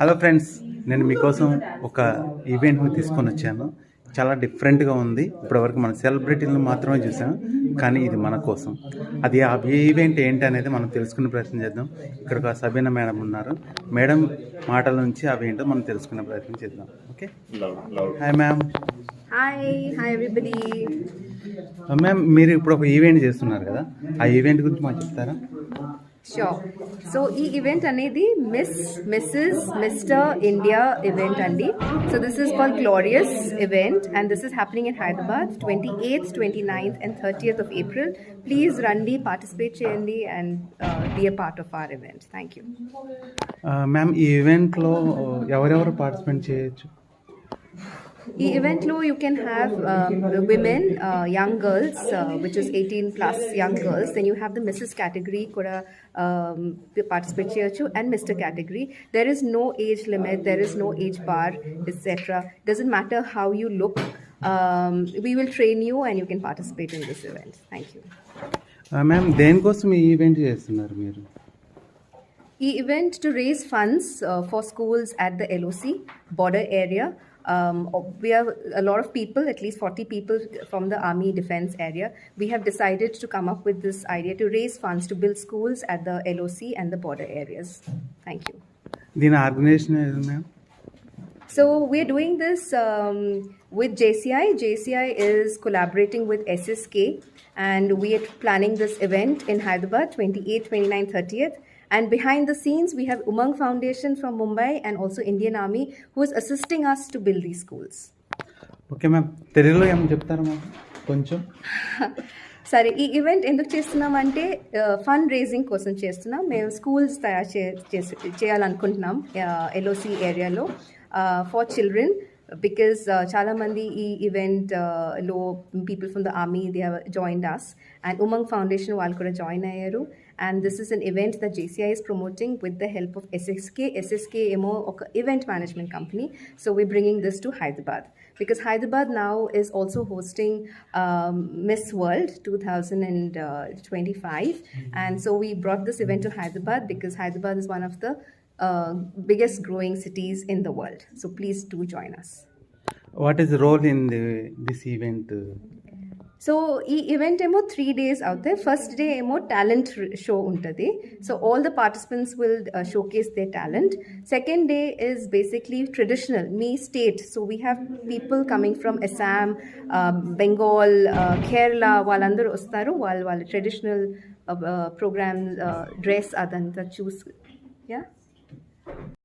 Hello friends నేను మీకోసం ఒక ఈవెంట్ని తీసుకొని వచ్చాను చాలా డిఫరెంట్గా ఉంది. ఇప్పటివరకు మన సెలబ్రిటీలను మాత్రమే చూసాం కానీ ఇది మన కోసం. అది ఆ ఈవెంట్ ఏంటి అనేది మనం తెలుసుకునే ప్రయత్నం చేద్దాం. ఇక్కడ ఒక సబీనా మేడం ఉన్నారు. మేడం మాటల నుంచి అవి ఏంటో మనం తెలుసుకునే ప్రయత్నం చేద్దాం. ఓకే? Hi ma'am. మ్యామ్ మీరు ఇప్పుడు ఒక ఈవెంట్ చేస్తున్నారు కదా ఆ ఈవెంట్ గురించి మాకు చెప్తారా? Sure. సో ఈ ఈవెంట్ అనేది miss Mrs mister India event అండి. So this is call glorious event and this is happening in Hyderabad twenty eighth twenty ninth and thirtieth of April please రండి పార్టిసిపేట్ చేయండి and be a part of our event thank you ma'am ఈ ఈవెంట్లో ఎవరెవరు participate చేయొచ్చు? ఈ ఈవెంట్లో you can have women young girls which is eighteen plus young girls then you have the missus category కూడా participate చేయొచ్చు and mister category there is no age limit there is no age bar etcetera doesn't matter how you look we will train you and you can participate in this event thank you ma'am దేనికోసం ఈ event చేస్తున్నారు మీరు ఈ event to raise funds uh, for schools at the LOC border area. Um, oh, we have a lot of people, at least 40 people from the Army Defense area. We have decided to come up with this idea to raise funds to build schools at the LOC and the border areas. Thank you. The organization is, ma'am? So we're doing this um, with JCI. JCI is collaborating with SSK and we are planning this event in Hyderabad 28th, 29th, 30th. And behind the scenes, we have Umang Foundation from Mumbai and also Indian Army, who is assisting us to build these schools. Okay ma'am తెలుగులో ఏమైనా చెప్తారా ma'am కొంచెం సరే ఈ event ఎందుకు చేస్తున్నామంటే fund raising కోసం చేస్తున్నాం మేము స్కూల్స్ తయారు చే చేసి- చేయాలనుకుంటున్నాం ఎల్ఓసి ఏరియాలో for children బికాస్ చాలామంది ఈ ఈవెంట్ లో people from the army they have joined us and Umang foundation వాళ్ళు కూడా జాయిన్ అయ్యారు and this is an event the JCI is promoting with the help of SSK SSK ఏమో ఒక event management company so we bringing this to Hyderabad because Hyderabad now is also hosting um, Miss World 2025. And so we brought this event to Hyderabad because Hyderabad is one of the uh, biggest growing cities in the world. So please do join us. What is role in this event so ఈ event ఏమో three days అవుతాయి first day ఏమో talent show ఉంటుంది so all the participants will show case they talent second day is basically traditional me state so we have people coming from Assam Bengal Kerala వాళ్ళందరూ వస్తారు వాళ్ళు వాళ్ళ traditional programme dress అదంతా చూస్ yeah